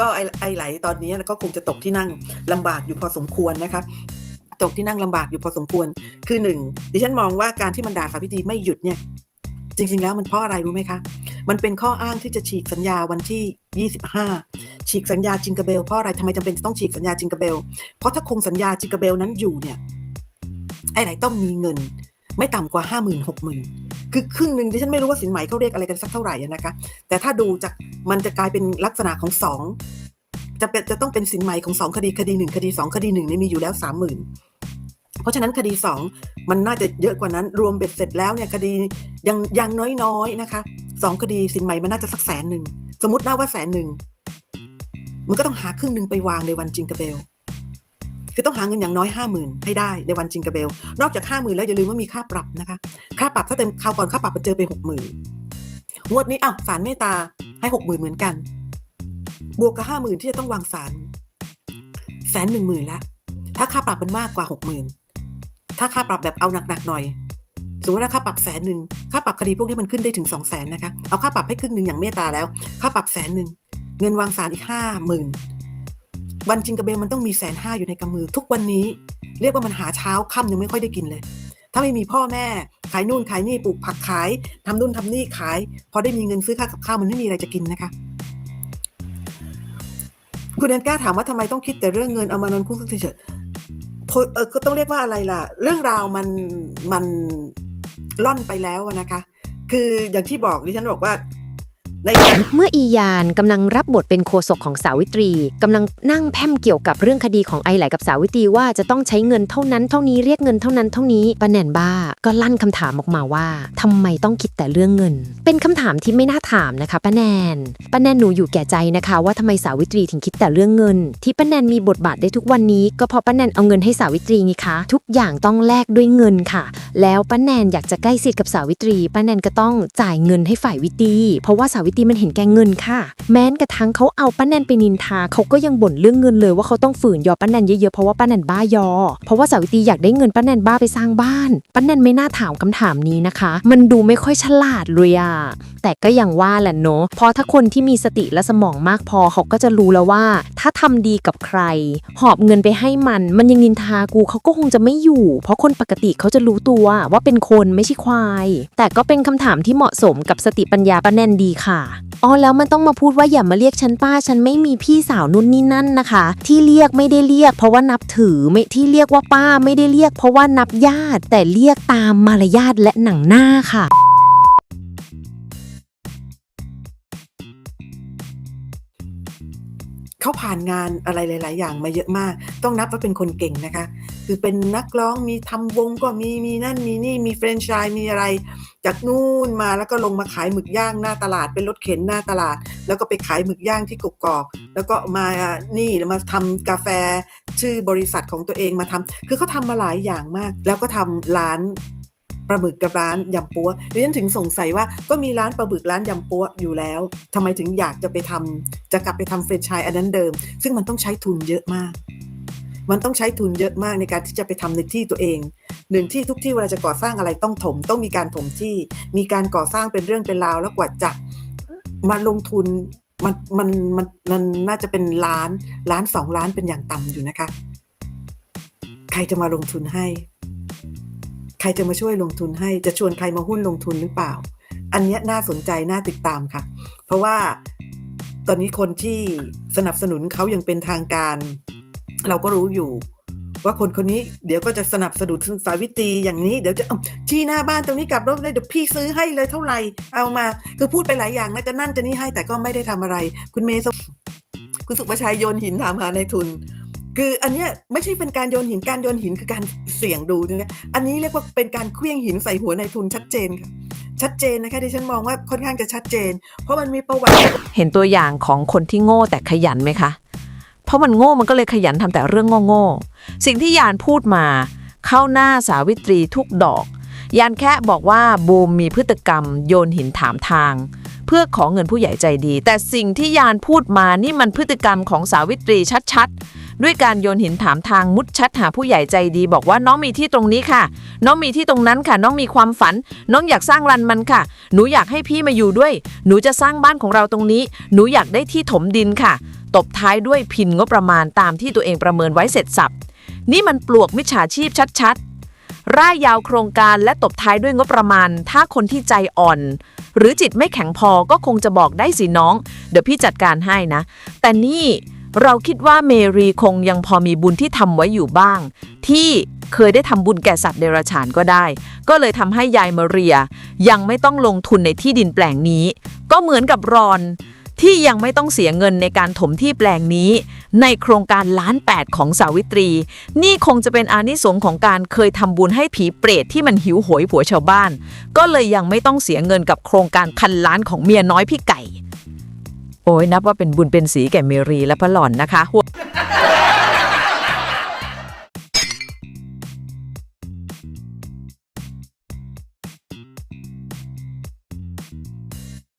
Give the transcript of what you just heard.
ก็ไอไอไหลตอนนี้ก็คงจะตกที่นั่งลำบากอยู่พอสมควรนะคะตกที่นั่งลำบากอยู่พอสมควร คือหนึ่งดิฉันมองว่าการที่มันด่าสาวิตรีไม่หยุดเนี่ย จริง ๆ แล้วมันเพราะอะไรรู้ไหมคะ มันเป็นข้ออ้างที่จะฉีกสัญญาวันที่ 25 ฉีกสัญญาจิงกาเบลเพราะอะไรทำไมจำเป็นจะต้องฉีกสัญญาจิงกาเบล เพราะถ้าคงสัญญาจิงกาเบลนั้นอยู่เนี่ย ไอ้ไหนต้องมีเงิน ไม่ต่ำกว่าห้าหมื่นหกหมื่น คือครึ่งหนึ่งดิฉันไม่รู้ว่าสินไหมเขาเรียกอะไรกันสักเท่าไหร่นะคะ แต่ถ้าดูจากมันจะกลายเป็นลักษณะของสองจะเป็นจะต้องเป็นสินไหมของสองคดีคดีหนึ่งคดีสองคดีหนึ่งนี่มีอยู่แล้วสามหมื่นเพราะฉะนั้นคดีสองมันน่าจะเยอะกว่านั้น รวมเบ็ดเสร็จแล้วเนี่ยคดียังยังน้อยๆนะคะสองคดีสินไหมมันน่าจะสักแสนหนึ่งสมมตินะว่าแสนหนึ่งมันก็ต้องหาครึ่งหนึ่งไปวางในวันจิงกาเบล คือต้องหาเงินอย่างน้อยห้าหมื่นให้ได้ในวันจิงกาเบล นอกจากห้าหมื่นแล้วอย่าลืมว่ามีค่าปรับนะคะ ค่าปรับถ้าเต็มคราวก่อนค่าปรับมันเจอไปหกหมื่นงวดนี้อ้าวศาลเมตตาให้หกหมื่นเหมือนกัน บวกกับห้าหมื่นที่จะต้องวางศาลแสนหนึ่งหมื่นละ ถ้าค่าปรับมันมากกว่าหกหมื่นถ้าค่าปรับแบบเอาหนักๆหน่อยสมมติว่าค่าปรับแสนหนึ่งค่าปรับคดีพวกนี้มันขึ้นได้ถึงสองแสนนะคะ เอาค่าปรับให้ครึ่งหนึ่งอย่างเมตตาแล้ว ค่าปรับแสนหนึ่ง เงินวางศาลอีกห้าหมื่น วันจิงกระเบลมันต้องมีแสนห้าอยู่ในกำมือ ทุกวันนี้ เรียกว่ามันหาเช้าค่ำยังไม่ค่อยได้กินเลย ถ้าไม่มีพ่อแม่ ขายนู่นขายนี่ปลูกผักขายทำนู่นทำนี่ขาย พอได้มีเงินซื้อข้ากับข้าวมันไม่มีอะไรจะกินนะคะ คุณแอนก้าถามว่าทำไมต้องคิดแต่เรื่องเงินเอามานอนคุ้งเฉยๆพอเออก็ต้องเรียกว่าอะไรล่ะ เรื่องราวมันมันล่อนไปแล้วนะคะ คืออย่างที่บอกดิฉันบอกว่า เมื่ออียานกำลังรับบทเป็นโฆษกของสาวิตรีกำลังนั่งแพมเกี่ยวกับเรื่องคดีของไอไหลกับสาวิตรีว่าจะต้องใช้เงินเท่านั้นเท่านี้เรียกเงินเท่านั้นเท่านี้ป้าแนนบ้า ก็ลั่นคำถามออกมาว่าทำไมต้องคิดแต่เรื่องเงิน เป็นคำถามที่ไม่น่าถามนะคะป้าแนนป้าแนนหนูอยู่แก่ใจนะคะ ว่าทำไมสาวิตรีถึงคิดแต่เรื่องเงิน ที่ป้าแนนมีบทบาทได้ทุกวันนี้ ก็เพราะป้าแนนเอาเงินให้สาวิตรีไงคะทุกอย่างต้องแลกด้วยเงินค่ะ แล้วป้าแนนอยากจะใกล้ชิดกับสาวิตรีป้าแนนก็ต้องจ่ายเงินให้ฝ่ายวิตรีเพราะว่าสาวิตรีมันเห็นแก่เงินค่ะ แม้กระทั่งเขาเอาป้าแนนไปนินทาเขาก็ยังบ่นเรื่องเงินเลยว่าเขาต้องฝืนยอป้าแนนเยอะๆเพราะว่าป้าแนนบ้ายอ เพราะว่าสาวิตรีอยากได้เงินป้าแนนบ้าไปสร้างบ้านป้าแนนไม่น่าถามคำถามนี้นะคะ มันดูไม่ค่อยฉลาดเลยอะ แต่ก็อย่างว่าแหละเนาะเพราะถ้าคนที่มีสติและสมองมากพอเขาก็จะรู้แล้วว่า ถ้าทำดีกับใคร หอบเงินไปให้มัน มันยังนินทากูเขาก็คงจะไม่อยู่ เพราะคนปกติเขาจะรู้ตัวว่าเป็นคนไม่ใช่ควาย แต่ก็เป็นคำถามที่เหมาะสมกับสติปัญญาป้าแนนดีค่ะอ๋อแล้วมันต้องมาพูดว่าอย่ามาเรียกฉันป้า ฉันไม่มีพี่สาวนุ่นนี่นั่นนะคะ ที่เรียกไม่ได้เรียก เพราะว่านับถือไม่ที่เรียกว่าป้าไม่ได้เรียก เพราะว่านับญาติ แต่เรียกตามมารยาทและหนังหน้าค่ะ ผ่านงานอะไรหลาย ๆ อย่างมาเยอะมาก ต้องนับว่าเป็นคนเก่งนะคะ คือเป็นนักร้องมีทำวงก็มีมีนั่นมีนี่มีแฟรนไชส์มีอะไร จากนู่นมาแล้วก็ลงมาขายหมึกย่างหน้าตลาดเป็นรถเข็นหน้าตลาด แล้วก็ไปขายหมึกย่างที่กกอก แล้วก็มานี่แล้วมาทำกาแฟชื่อบริษัทของตัวเองมาทำคือเขาทำมาหลายอย่างมาก แล้วก็ทำร้าน ลาหมึกกับร้านยำปัวดิฉันถึงสงสัยว่าก็มีร้านปลาหมึกร้านยำปัวอยู่แล้วทำไมถึงอยากจะไปทำจะกลับไปทำแฟรนไชส์อันนั้นเดิม ซึ่งมันต้องใช้ทุนเยอะมาก มันต้องใช้ทุนเยอะมากในการที่จะไปทำในที่ตัวเองหนึ่งที่ทุกที่เวลาจะก่อสร้างอะไรต้องถม ต้องมีการถมที่ มีการก่อสร้างเป็นเรื่องเป็นราวแล้วกว่าจะมาลงทุนมันมันมันมันน่าจะเป็นล้านล้านสองล้านเป็นอย่างต่ำอยู่นะคะ ใครจะมาลงทุนให้ ใครจะมาช่วยลงทุนให้จะชวนใครมาหุ้นลงทุนหรือเปล่า อันเนี้ยน่าสนใจน่าติดตามค่ะ เพราะว่าตอนนี้คนที่สนับสนุนเขายังเป็นทางการ เราก็รู้อยู่ ว่าคนคนนี้เดี๋ยวก็จะสนับสนุนสาวิตรีอย่างนี้เดี๋ยวจะเอาที่หน้าบ้านตรงนี้กลับรถเลยเดี๋ยวพี่ซื้อให้เลยเท่าไหร่เอามา คือพูดไปหลายอย่างนะจะนั่นจะนี่ให้แต่ก็ไม่ได้ทำอะไร คุณเมย์สคุณสุประชัยโยนหินถามหาในทุน คืออันเนี้ยไม่ใช่เป็นการโยนหินการโยนหินคือการเสี่ยงดูนะอันนี้เรียกว่าเป็นการเคลี้ยงหินใส่หัวในทุนชัดเจนค่ะชัดเจนนะคะที่ฉันมองว่าค่อนข้างจะชัดเจน เพราะมันมีประวัติเห็นตัวอย่างของคนที่โง่แต่ขยันไหมคะ เพราะมันโง่มันก็เลยขยันทำแต่เรื่องโง่ๆสิ่งที่ยานพูดมา เข้าหน้าสาวิตรีทุกดอก ยานแค่บอกว่าบูมมีพฤติกรรม โยนหินถามทาง เพื่อขอเงินผู้ใหญ่ใจดี แต่สิ่งที่ยานพูดมานี่มันพฤติกรรมของสาวิตรีชัดๆ ด้วยการโยนหินถามทางมุดชัดหาผู้ใหญ่ใจดีบอกว่าน้องมีที่ตรงนี้ค่ะ น้องมีที่ตรงนั้นค่ะ น้องมีความฝัน น้องอยากสร้างรันมันค่ะ หนูอยากให้พี่มาอยู่ด้วย หนูจะสร้างบ้านของเราตรงนี้ หนูอยากได้ที่ถมดินค่ะ ตบท้ายด้วยพินงบประมาณตามที่ตัวเองประเมินไว้เสร็จสับนี่มันปลวกมิจฉาชีพชัดๆ ร่ายยาวโครงการและตบท้ายด้วยงบประมาณ ถ้าคนที่ใจอ่อน หรือจิตไม่แข็งพอก็คงจะบอกได้สิน้อง เดี๋ยวพี่จัดการให้นะ แต่นี่ เราคิดว่าเมรีคงยังพอมีบุญที่ทำไว้อยู่บ้าง ที่เคยได้ทำบุญแก่สัตว์เดรัจฉานก็ได้ ก็เลยทำให้ยายมาเรีย ยังไม่ต้องลงทุนในที่ดินแปลงนี้ ก็เหมือนกับรอน ที่ยังไม่ต้องเสียเงินในการถมที่แปลงนี้ ในโครงการล้านแปดของสาวิตรี นี่คงจะเป็นอานิสงส์ของการเคยทำบุญให้ผีเปรตที่มันหิวโหยผัวชาวบ้าน ก็เลยยังไม่ต้องเสียเงินกับโครงการพันล้านของเมียน้อยพี่ไก่ โอ้ยนับว่าเป็นบุญเป็นสีแก่เมรีและพระหล่อนนะคะ